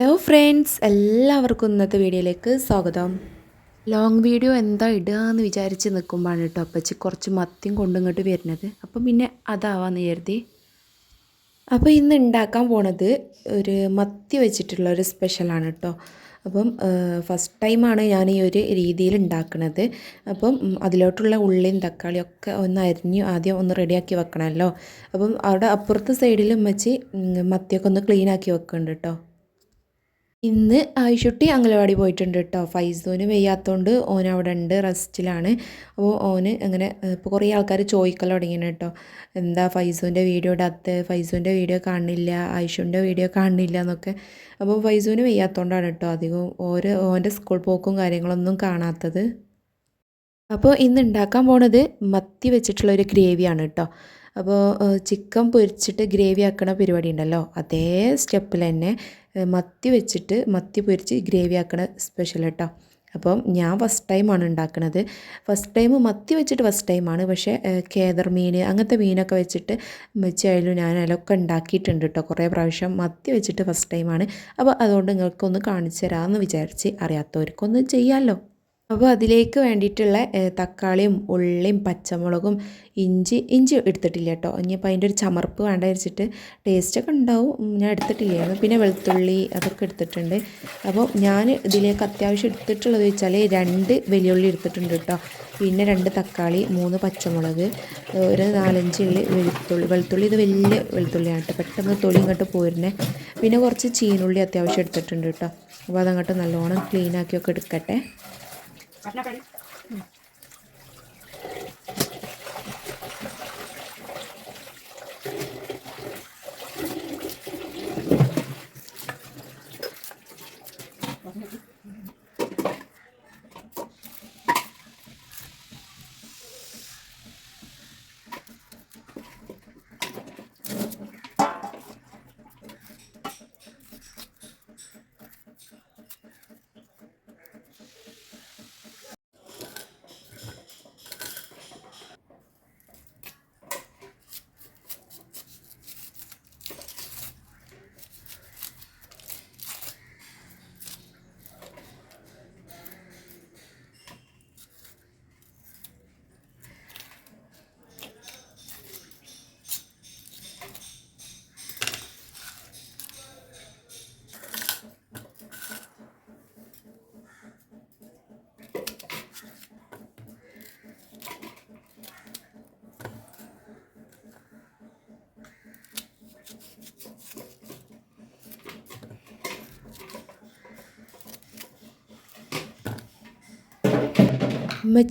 Hello friends എല്ലാവർക്കും ഇന്നത്തെ വീഡിയോയിലേക്ക് സ്വാഗതം. ലോങ് വീഡിയോ എന്താ ഇടുക എന്ന് വിചാരിച്ച് നിൽക്കുമ്പോഴാണ് കേട്ടോ അപ്പച്ചി കുറച്ച് മത്തിയും കൊണ്ടിങ്ങോട്ട് വരുന്നത്. അപ്പം പിന്നെ അതാവാന്ന് കരുതി. അപ്പോൾ ഇന്ന് ഉണ്ടാക്കാൻ പോണത് ഒരു മത്തി വെച്ചിട്ടുള്ള ഒരു സ്പെഷ്യലാണ് കേട്ടോ. അപ്പം ഫസ്റ്റ് ടൈമാണ് ഞാൻ ഈ ഒരു രീതിയിൽ ഉണ്ടാക്കുന്നത് അപ്പം അതിലോട്ടുള്ള ഉള്ളിയും തക്കാളിയും ഒക്കെ ഒന്ന് അരിഞ്ഞ് ആദ്യം ഒന്ന് റെഡിയാക്കി വെക്കണമല്ലോ. അപ്പം അവിടെ അപ്പുറത്തെ സൈഡിലും വെച്ച് മത്തിയൊക്കെ ഒന്ന് ക്ലീനാക്കി വെക്കുന്നുണ്ട് കേട്ടോ. ഇന്ന് ആയിഷുട്ടി അംഗനവാടി പോയിട്ടുണ്ട് കേട്ടോ. ഫൈസോന് വയ്യാത്തതുകൊണ്ട് ഓൻ അവിടെ ഉണ്ട് റെസ്റ്റിലാണ്. അപ്പോൾ ഓന് അങ്ങനെ ഇപ്പോൾ കുറേ ആൾക്കാർ ചോദിക്കൽ തുടങ്ങിയാണ് കേട്ടോ. എന്താ ഫൈസോന്റെ വീഡിയോ ഇടാത്ത? ഫൈസോന്റെ വീഡിയോ കാണുന്നില്ല ആയിഷുന്റെ വീഡിയോ കാണുന്നില്ല എന്നൊക്കെ. അപ്പോൾ ഫൈസോന് വയ്യാത്തതുകൊണ്ടാണ് കേട്ടോ അധികം ഓരോ ഓന്റെ സ്കൂൾ പോക്കും കാര്യങ്ങളൊന്നും കാണാത്തത്. അപ്പോൾ ഇന്ന് ഉണ്ടാക്കാൻ പോണത് മത്തി വെച്ചിട്ടുള്ള ഒരു ഗ്രേവിയാണ് കേട്ടോ. അപ്പോൾ ചിക്കൻ പൊരിച്ചിട്ട് ഗ്രേവി ആക്കണ പരിപാടി ഉണ്ടല്ലോ അതേ സ്റ്റെപ്പിൽ തന്നെ മത്തി വെച്ചിട്ട് മത്തി പൊരിച്ച് ഗ്രേവി ആക്കണ സ്പെഷ്യൽ കേട്ടോ. അപ്പം ഞാൻ ഫസ്റ്റ് ടൈമാണ് ഉണ്ടാക്കുന്നത് ഫസ്റ്റ് ടൈം മത്തി വെച്ചിട്ട് ഫസ്റ്റ് ടൈമാണ്. പക്ഷേ കേദർ മീൻ അങ്ങനത്തെ മീനൊക്കെ വെച്ചിട്ട് വെച്ചായാലും ഞാൻ അതിലൊക്കെ ഉണ്ടാക്കിയിട്ടുണ്ട് കേട്ടോ. കുറേ പ്രാവശ്യം മത്തി വെച്ചിട്ട് ഫസ്റ്റ് ടൈമാണ്. അപ്പോൾ അതുകൊണ്ട് നിങ്ങൾക്കൊന്ന് കാണിച്ചു തരാമെന്ന് വിചാരിച്ച് അറിയാത്തവർക്കൊന്ന് ചെയ്യാമല്ലോ അപ്പോൾ അതിലേക്ക് വേണ്ടിയിട്ടുള്ള തക്കാളിയും ഉള്ളിയും പച്ചമുളകും ഇഞ്ചി ഇഞ്ചി എടുത്തിട്ടില്ല കേട്ടോ ഇനിയിപ്പോൾ അതിന്റെ ഒരു ചമർപ്പ് വേണ്ട വെച്ചിട്ട് ടേസ്റ്റൊക്കെ ഉണ്ടാവും. ഞാൻ എടുത്തിട്ടില്ലായിരുന്നു. പിന്നെ വെളുത്തുള്ളി അതൊക്കെ എടുത്തിട്ടുണ്ട്. അപ്പോൾ ഞാൻ ഇതിലേക്ക് അത്യാവശ്യം എടുത്തിട്ടുള്ളത് വെച്ചാൽ രണ്ട് വലിയുള്ളി എടുത്തിട്ടുണ്ട് കേട്ടോ പിന്നെ രണ്ട് തക്കാളി മൂന്ന് പച്ചമുളക് ഒരു നാലഞ്ച് ഉള്ളി വെളുത്തുള്ളി. വെളുത്തുള്ളി ഇത് വലിയ വെളുത്തുള്ളിയാണ് കേട്ടോ പെട്ടെന്ന് തൊലി ഇങ്ങോട്ട് പോരുന്നേ. പിന്നെ കുറച്ച് ചീനുള്ളി അത്യാവശ്യം എടുത്തിട്ടുണ്ട് കേട്ടോ അപ്പോൾ അതങ്ങോട്ട് നല്ലോണം ക്ലീൻ ആക്കിയൊക്കെ എടുക്കട്ടെ ഉമ്മച്ചി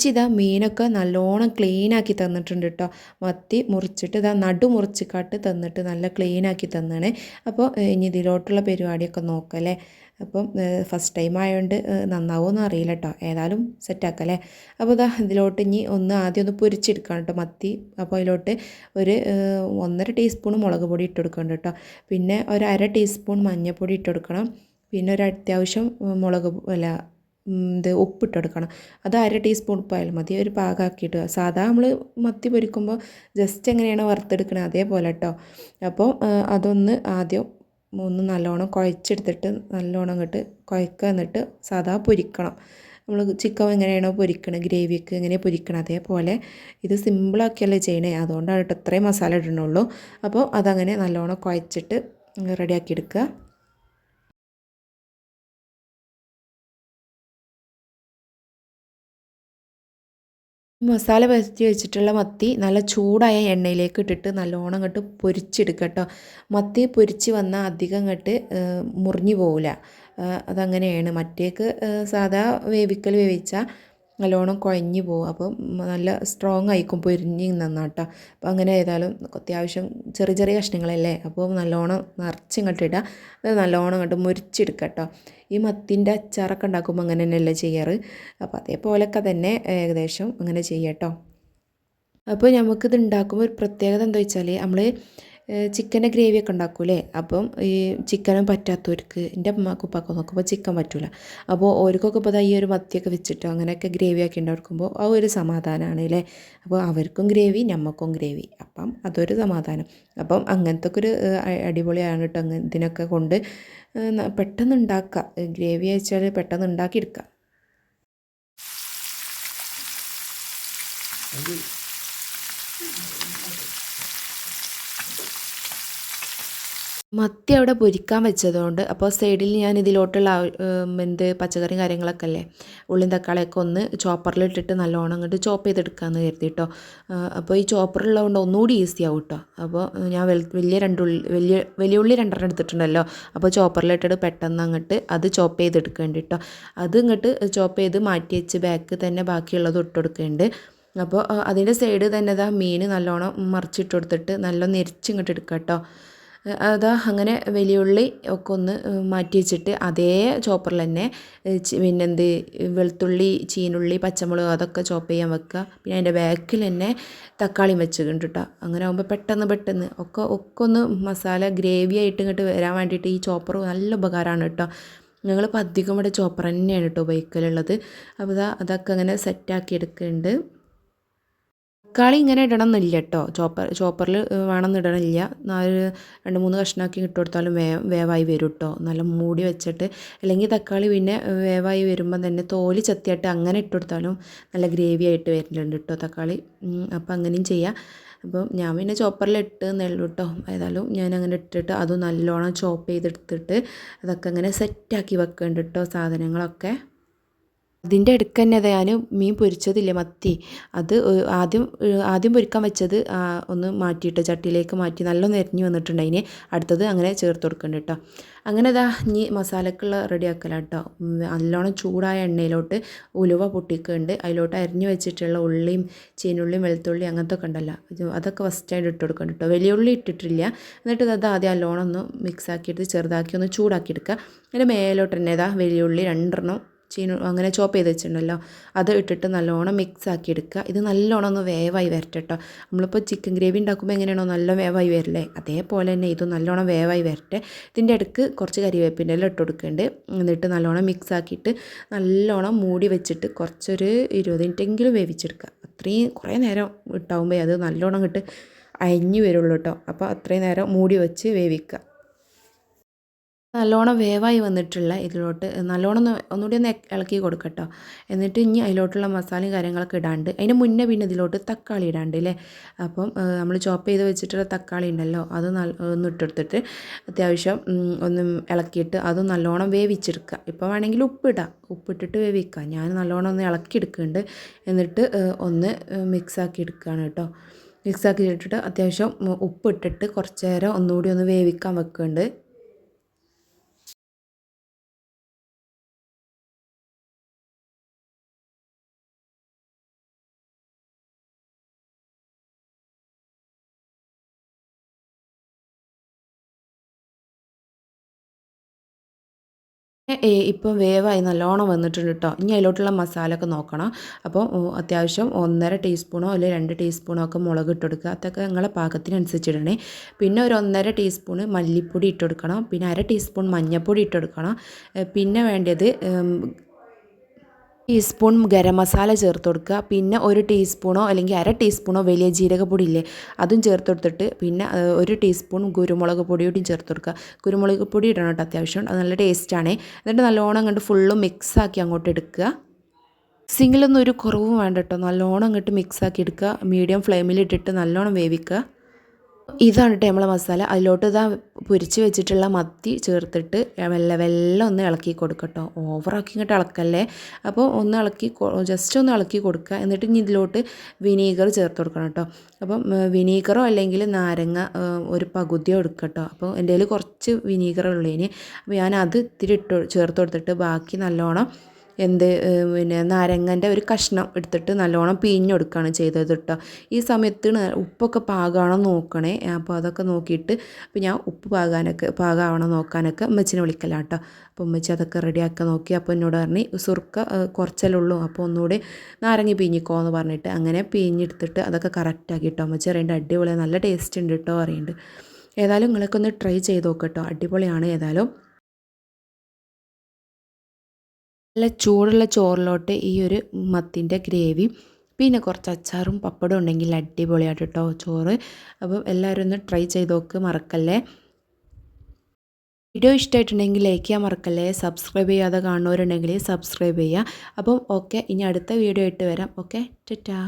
ഇതാ മീനൊക്കെ നല്ലോണം ക്ലീൻ ആക്കി തന്നിട്ടുണ്ട് കേട്ടോ മത്തി മുറിച്ചിട്ട് ഇതാ നടു മുറിച്ചിക്കാട്ട് തന്നിട്ട് നല്ല ക്ലീൻ ആക്കി തന്നാണ്. അപ്പോൾ ഇനി ഇതിലോട്ടുള്ള പരിപാടിയൊക്കെ നോക്കല്ലേ? അപ്പം ഫസ്റ്റ് ടൈം ആയതുകൊണ്ട് നന്നാവുമെന്ന് അറിയില്ല കേട്ടോ ഏതായാലും സെറ്റാക്കല്ലേ അപ്പോൾ ഇതാ ഇതിലോട്ട് ഇനി ഒന്ന് ആദ്യം ഒന്ന് പൊരിച്ചെടുക്കണം കേട്ടോ മത്തി. അപ്പോൾ അതിലോട്ട് ഒരു ഒന്നര ടീസ്പൂൺ മുളക് പൊടി ഇട്ട് കൊടുക്കണം കേട്ടോ പിന്നെ ഒരു അര ടീസ്പൂൺ മഞ്ഞൾപ്പൊടി ഇട്ട് കൊടുക്കണം. പിന്നെ ഒരു അത്യാവശ്യം മുളക് അല്ല ഇത് ഉപ്പിട്ട് കൊടുക്കണം അത് അര ടീസ്പൂൺ ഉപ്പായാലും മതി. ഒരു പാകമാക്കിയിട്ട് സാധാ നമ്മൾ മത്തി പൊരിക്കുമ്പോൾ ജസ്റ്റ് എങ്ങനെയാണ് വറുത്തെടുക്കണത് അതേപോലെ കേട്ടോ അപ്പോൾ അതൊന്ന് ആദ്യം ഒന്ന് നല്ലോണം കുഴച്ചെടുത്തിട്ട് നല്ലോണം അങ്ങോട്ട് കുഴക്കുക എന്നിട്ട് സാധാ പൊരിക്കണം. നമ്മൾ ചിക്കൻ എങ്ങനെയാണോ പൊരിക്കണത് ഗ്രേവിയൊക്കെ എങ്ങനെയാണ് പൊരിക്കണം അതേപോലെ ഇത് സിമ്പിളാക്കിയല്ലേ ചെയ്യണേ. അതുകൊണ്ടാണ് കേട്ടോ ഇത്രയും മസാല ഇടണുള്ളൂ. അപ്പോൾ അതങ്ങനെ നല്ലോണം കുഴച്ചിട്ട് റെഡിയാക്കി എടുക്കുക മസാല പരത്തി വെച്ചിട്ടുള്ള മത്തി നല്ല ചൂടായ എണ്ണയിലേക്ക് ഇട്ടിട്ട് നല്ലോണം അങ്ങോട്ട് പൊരിച്ചെടുക്കുക കേട്ടോ മത്തി പൊരിച്ച് വന്നാൽ അധികം അങ്ങോട്ട് മുറിഞ്ഞു പോവില്ല അതങ്ങനെയാണ്. മറ്റേക്ക് സാധാ വേവിക്കൽ വേവിച്ചാൽ നല്ലോണം കുഴഞ്ഞു പോകും. അപ്പോൾ നല്ല സ്ട്രോങ് ആയിക്കും പൊരിഞ്ഞ് നന്നാട്ടോ. അപ്പോൾ അങ്ങനെ ഏതായാലും അത്യാവശ്യം ചെറിയ ചെറിയ കഷ്ണങ്ങളല്ലേ? അപ്പോൾ നല്ലോണം നിറച്ചിങ്ങോട്ട് ഇടുക അത് നല്ലോണം അങ്ങോട്ട് മുരിച്ചെടുക്കുക കേട്ടോ ഈ മത്തിന്റെ അച്ചാറൊക്കെ ഉണ്ടാക്കുമ്പോൾ അങ്ങനെ തന്നെയല്ലേ ചെയ്യാറ്? അപ്പോൾ അതേപോലൊക്കെ തന്നെ ഏകദേശം അങ്ങനെ ചെയ്യാം കേട്ടോ അപ്പോൾ നമുക്കിത് ഉണ്ടാക്കുമ്പോൾ ഒരു പ്രത്യേകത എന്താ വെച്ചാൽ നമ്മൾ ചിക്കന്റെ ഗ്രേവിയൊക്കെ ഉണ്ടാക്കൂലേ? അപ്പം ഈ ചിക്കനും പറ്റാത്തവർക്ക് എന്റെ അമ്മക്കും ഉപ്പാക്കും നോക്കുമ്പോൾ ചിക്കൻ പറ്റൂല. അപ്പോൾ ഓർക്കൊക്കെ ഇപ്പോൾ ഈ ഒരു മത്തിയൊക്കെ വെച്ചിട്ടോ അങ്ങനെയൊക്കെ ഗ്രേവി ആക്കി ഉണ്ടാക്കുമ്പോൾ ആ ഒരു സമാധാനമാണ് അല്ലേ? അപ്പോൾ അവർക്കും ഗ്രേവി ഞമ്മക്കും ഗ്രേവി. അപ്പം അതൊരു സമാധാനം. അപ്പം അങ്ങനത്തെ ഒരു അടിപൊളിയാണ് കേട്ടോ അങ്ങ് ഇതിനൊക്കെ കൊണ്ട്. പെട്ടെന്ന് ഉണ്ടാക്കുക. ഗ്രേവി വെച്ചാൽ പെട്ടെന്ന് ഉണ്ടാക്കിയെടുക്കുക മത്തി അവിടെ പൊരിക്കാൻ വെച്ചതുകൊണ്ട് അപ്പോൾ സൈഡിൽ ഞാൻ ഇതിലോട്ടുള്ള എന്ത് പച്ചക്കറി കാര്യങ്ങളൊക്കെ അല്ലേ ഉള്ളിയും തക്കാളിയൊക്കെ ഒന്ന് ചോപ്പറിലിട്ടിട്ട് നല്ലോണം അങ്ങോട്ട് ചോപ്പ് ചെയ്തെടുക്കാമെന്ന് കരുതി കേട്ടോ അപ്പോൾ ഈ ചോപ്പറുള്ളതുകൊണ്ട് ഒന്നുകൂടി ഈസി ആവും കേട്ടോ അപ്പോൾ ഞാൻ വലിയ രണ്ടുള്ളി വലിയ വലിയ ഉള്ളി രണ്ടെണ്ണം എടുത്തിട്ടുണ്ടല്ലോ അപ്പോൾ ചോപ്പറിലിട്ടിട്ട് പെട്ടെന്ന് അങ്ങോട്ട് അത് ചോപ്പ് ചെയ്തെടുക്കേണ്ടി കേട്ടോ അത് ഇങ്ങോട്ട് ചോപ്പ് ചെയ്ത് മാറ്റി വെച്ച് ബാക്ക് തന്നെ ബാക്കിയുള്ളത് ഇട്ടുകൊടുക്കേണ്ടത് അപ്പോൾ അതിന്റെ സൈഡ് തന്നെ ഇതാ മീൻ നല്ലോണം മറിച്ചിട്ട് കൊടുത്തിട്ട് നല്ല നെരിച്ചിങ്ങോട്ട് എടുക്കാം കേട്ടോ അതാ അങ്ങനെ വലിയുള്ളി ഒക്കെ ഒന്ന് മാറ്റി വെച്ചിട്ട് അതേ ചോപ്പറിൽ തന്നെ പിന്നെന്ത് വെളുത്തുള്ളി ചീനുള്ളി പച്ചമുളക് അതൊക്കെ ചോപ്പ് ചെയ്യാൻ വെക്കുക. പിന്നെ അതിന്റെ ബാക്കിൽ തന്നെ തക്കാളിയും വെച്ച് കണ്ടിട്ടോ അങ്ങനെ ആകുമ്പോൾ പെട്ടെന്ന് പെട്ടെന്ന് ഒക്കെ ഒക്കെ ഒന്ന് മസാല ഗ്രേവി ആയിട്ട് ഇങ്ങോട്ട് വരാൻ വേണ്ടിയിട്ട് ഈ ചോപ്പർ നല്ല ഉപകാരമാണ് കേട്ടോ ഞങ്ങളിപ്പോൾ അധികം ഇവിടെ ചോപ്പർ തന്നെയാണ് കേട്ടോ ഉപയോഗിക്കലുള്ളത്. അപ്പോൾ അതൊക്കെ അങ്ങനെ സെറ്റാക്കി എടുക്കുന്നുണ്ട് തക്കാളി ഇങ്ങനെ ഇടണം എന്നില്ല കേട്ടോ ചോപ്പർ ചോപ്പറിൽ വേണമെന്ന് ഇടണില്ല നാല് രണ്ട് മൂന്ന് കഷ്ണമാക്കി ഇട്ട് കൊടുത്താലും വേ വേവായി വരും കേട്ടോ നല്ല മൂടി വെച്ചിട്ട് അല്ലെങ്കിൽ തക്കാളി പിന്നെ വേവായി വരുമ്പോൾ തന്നെ തോലി ചെത്തിയായിട്ട് അങ്ങനെ ഇട്ട് കൊടുത്താലും നല്ല ഗ്രേവി ആയിട്ട് വരുന്നുണ്ട് കേട്ടോ തക്കാളി. അപ്പോൾ അങ്ങനെയും ചെയ്യാം. അപ്പം ഞാൻ പിന്നെ ചോപ്പറിൽ ഇട്ട് നെല്ലു കേട്ടോ ഏതായാലും ഞാൻ അങ്ങനെ ഇട്ടിട്ട് അതും നല്ലോണം ചോപ്പ് ചെയ്തെടുത്തിട്ട് അതൊക്കെ അങ്ങനെ സെറ്റാക്കി വെക്കുന്നുണ്ട് കേട്ടോ സാധനങ്ങളൊക്കെ. അതിന്റെ അടുക്ക് തന്നെ ഞാൻ മീൻ പൊരിച്ചതില്ലേ മത്തി. അത് ആദ്യം ആദ്യം പൊരിക്കാൻ വെച്ചത് ഒന്ന് മാറ്റിയിട്ട് ചട്ടിയിലേക്ക് മാറ്റി നല്ലൊന്ന് എരിഞ്ഞ് വന്നിട്ടുണ്ട് അതിന് അടുത്തത് അങ്ങനെ ചേർത്ത് കൊടുക്കുന്നുണ്ട് കേട്ടോ അങ്ങനെ ഇതാ ഇനി മസാലക്കുള്ള റെഡിയാക്കലാണ് കേട്ടോ നല്ലോണം ചൂടായ എണ്ണയിലോട്ട് ഉലുവ പൊട്ടിക്കുന്നുണ്ട് അതിലോട്ട് അരിഞ്ഞ് വെച്ചിട്ടുള്ള ഉള്ളിയും ചീനുള്ളിയും വെളുത്തുള്ളി അങ്ങനത്തെ ഒക്കെ ഉണ്ടല്ലോ. അതൊക്കെ ഫസ്റ്റായിട്ട് ഇട്ട് കൊടുക്കുന്നുണ്ട് കേട്ടോ വലിയ ഉള്ളി ഇട്ടിട്ടില്ല. എന്നിട്ട് അത് ആദ്യം നല്ലോണം ഒന്ന് മിക്സ് ആക്കിയിട്ട് ചെറുതാക്കി ഒന്ന് ചൂടാക്കി എടുക്കുക അതിന്റെ മേലോട്ട് തന്നെ ഇതാ വലിയ ഉള്ളി രണ്ടെണ്ണം ചീന അങ്ങനെ ചോപ്പ് ചെയ്ത് വെച്ചിട്ടുണ്ടല്ലോ. അത് ഇട്ടിട്ട് നല്ലോണം മിക്സ് ആക്കി എടുക്കുക. ഇത് നല്ലോണം ഒന്ന് വേവായി വരട്ടെ കേട്ടോ നമ്മളിപ്പോൾ ചിക്കൻ ഗ്രേവി ഉണ്ടാക്കുമ്പോൾ എങ്ങനെയാണോ നല്ല വേവായി വരില്ലേ? അതേപോലെ തന്നെ ഇത് നല്ലോണം വേവായി വരട്ടെ. ഇതിന്റെ അടുക്ക് കുറച്ച് കരിവേപ്പിന്റെ എല്ലാം ഇട്ട് കൊടുക്കുന്നുണ്ട്. എന്നിട്ട് നല്ലോണം മിക്സ് ആക്കിയിട്ട് നല്ലോണം മൂടി വെച്ചിട്ട് കുറച്ചൊരു ഇരുപത് മിനിറ്റെങ്കിലും വേവിച്ചെടുക്കുക. അത്രയും കുറേ നേരം ഇട്ടാകുമ്പോൾ അത് നല്ലോണം കിട്ട് അയഞ്ഞു വരുള്ളൂ കേട്ടോ. അപ്പോൾ അത്രയും നേരം മൂടി വെച്ച് വേവിക്കുക. നല്ലോണം വേവായി വന്നിട്ടുള്ള ഇതിലോട്ട് നല്ലോണം ഒന്ന് ഒന്നുകൂടി ഒന്ന് ഇളക്കി കൊടുക്കട്ടോ. എന്നിട്ട് ഇനി അതിലോട്ടുള്ള മസാലയും കാര്യങ്ങളൊക്കെ ഇടാണ്ട് അതിന് മുന്നേ പിന്നെ ഇതിലോട്ട് തക്കാളി ഇടാണ്ട് അല്ലേ അപ്പം നമ്മൾ ചോപ്പ് ചെയ്ത് വെച്ചിട്ടുള്ള തക്കാളി ഉണ്ടല്ലോ അത് ഒന്ന് ഇട്ടെടുത്തിട്ട് അത്യാവശ്യം ഒന്ന് ഇളക്കിയിട്ട് അത് നല്ലോണം വേവിച്ചെടുക്കുക. ഇപ്പോൾ വേണമെങ്കിൽ ഉപ്പിടാം ഉപ്പിട്ടിട്ട് വേവിക്കുക ഞാൻ നല്ലോണം ഒന്ന് ഇളക്കി എടുക്കുന്നുണ്ട്. എന്നിട്ട് ഒന്ന് മിക്സാക്കി എടുക്കുകയാണ് കേട്ടോ. മിക്സാക്കി ഇട്ടിട്ട് അത്യാവശ്യം ഉപ്പിട്ടിട്ട് കുറച്ച് നേരം ഒന്നുകൂടി ഒന്ന് വേവിക്കാൻ വെക്കുന്നുണ്ട്. ഇപ്പം വേവായി നല്ലോണം വന്നിട്ടുണ്ട് കേട്ടോ ഇനി അതിലോട്ടുള്ള മസാല ഒക്കെ നോക്കണം. അപ്പോൾ അത്യാവശ്യം ഒന്നര ടീസ്പൂണോ അല്ലെങ്കിൽ രണ്ട് ടീസ്പൂണോ ഒക്കെ മുളക് ഇട്ട് കൊടുക്കുക. അതൊക്കെ നിങ്ങളെ പാകത്തിനനുസരിച്ചിടണേ. പിന്നെ ഒരു ഒന്നര ടീസ്പൂൺ മല്ലിപ്പൊടി ഇട്ട് കൊടുക്കണം. പിന്നെ അര ടീസ്പൂൺ മഞ്ഞൾപ്പൊടി ഇട്ട് കൊടുക്കണം. പിന്നെ വേണ്ടത് ടീസ്പൂൺ ഗരം മസാല ചേർത്ത് കൊടുക്കുക. പിന്നെ ഒരു ടീസ്പൂണോ അല്ലെങ്കിൽ അര ടീസ്പൂണോ വലിയ ജീരകപ്പൊടി ഇല്ലേ അതും ചേർത്ത് കൊടുത്തിട്ട് പിന്നെ ഒരു ടീസ്പൂൺ കുരുമുളക് പൊടിയോടും ചേർത്ത് കൊടുക്കുക. കുരുമുളക് പൊടി ഇടണം കേട്ടോ അത്യാവശ്യം. അത് നല്ല ടേസ്റ്റാണ് എന്നിട്ട് നല്ലോണം അങ്ങോട്ട് ഫുള്ളും മിക്സാക്കി അങ്ങോട്ട് എടുക്കുക. സിങ്ങിലൊന്നും ഒരു കുറവും വേണ്ട കേട്ടോ. നല്ലോണം അങ്ങോട്ട് മിക്സാക്കി എടുക്കുക. മീഡിയം ഫ്ലെയിമിൽ ഇട്ടിട്ട് നല്ലോണം വേവിക്കുക. ഇതാണ് കേട്ടോ നമ്മളെ മസാല. അതിലോട്ട് ഇതാ പൊരിച്ച് വെച്ചിട്ടുള്ള മത്തി ചേർത്തിട്ട് വെല്ല വെല്ലം ഒന്ന് ഇളക്കി കൊടുക്കട്ടോ. ഓവറാക്കി ഇങ്ങോട്ട് ഇളക്കല്ലേ? അപ്പോൾ ഒന്ന് ഇളക്കി ജസ്റ്റ് ഒന്ന് ഇളക്കി കൊടുക്കുക. എന്നിട്ട് ഇനി ഇതിലോട്ട് വിനീഗർ ചേർത്ത് കൊടുക്കണം കേട്ടോ അപ്പം വിനീഗറോ അല്ലെങ്കിൽ നാരങ്ങ ഒരു പകുതിയോ എടുക്കട്ടോ. അപ്പോൾ എന്റെ കയ്യിൽ കുറച്ച് വിനീഗർ ഉള്ളതിന് അപ്പോൾ ഞാൻ അത് ഇത്തിരി ഇട്ട് ചേർത്ത് കൊടുത്തിട്ട് ബാക്കി നല്ലോണം എന്ത് പിന്നെ നാരങ്ങന്റെ ഒരു കഷ്ണം എടുത്തിട്ട് നല്ലോണം പിഴിഞ്ഞെടുക്കുകയാണ് ചെയ്തത് കേട്ടോ ഈ സമയത്ത് ഉപ്പൊക്കെ പാകമാണോ നോക്കണേ. അപ്പോൾ അതൊക്കെ നോക്കിയിട്ട് അപ്പോൾ ഞാൻ ഉപ്പ് പാകാനൊക്കെ പാകമാണോ നോക്കാനൊക്കെ ഉമ്മച്ചിനെ വിളിക്കലാണ് കേട്ടോ അപ്പോൾ ഉമ്മച്ചി അതൊക്കെ റെഡിയാക്കാൻ നോക്കി. അപ്പോൾ എന്നോട് പറഞ്ഞ് സുർക്ക കുറച്ചല്ലേ ഉള്ളൂ അപ്പോൾ ഒന്നുകൂടി നാരങ്ങ പിഴിഞ്ഞിക്കോ എന്ന് പറഞ്ഞിട്ട് അങ്ങനെ പിഴിഞ്ഞെടുത്തിട്ട് അതൊക്കെ കറക്റ്റാക്കി കേട്ടോ ഉമ്മച്ചി അറിയേണ്ട അടിപൊളിയാണ് നല്ല ടേസ്റ്റ് ഉണ്ട് കേട്ടോ അറിയുന്നുണ്ട് ഏതായാലും നിങ്ങളൊക്കെ ഒന്ന് ട്രൈ ചെയ്ത് നോക്കട്ടോ അടിപൊളിയാണ്. ഏതായാലും നല്ല ചൂടുള്ള ചോറിലോട്ട് ഈ ഒരു മത്തിന്റെ ഗ്രേവി പിന്നെ കുറച്ച് അച്ചാറും പപ്പടം ഉണ്ടെങ്കിൽ അടിപൊളിയായിട്ട് കേട്ടോ ചോറ്. അപ്പോൾ എല്ലാവരും ഒന്ന് ട്രൈ ചെയ്ത് നോക്ക് മറക്കല്ലേ? വീഡിയോ ഇഷ്ടമായിട്ടുണ്ടെങ്കിൽ ലൈക്ക് ചെയ്യാൻ മറക്കല്ലേ? സബ്സ്ക്രൈബ് ചെയ്യാതെ കാണുന്നവരുണ്ടെങ്കിൽ സബ്സ്ക്രൈബ് ചെയ്യുക. അപ്പം ഓക്കെ ഇനി അടുത്ത വീഡിയോ ആയിട്ട് വരാം. Okay tata.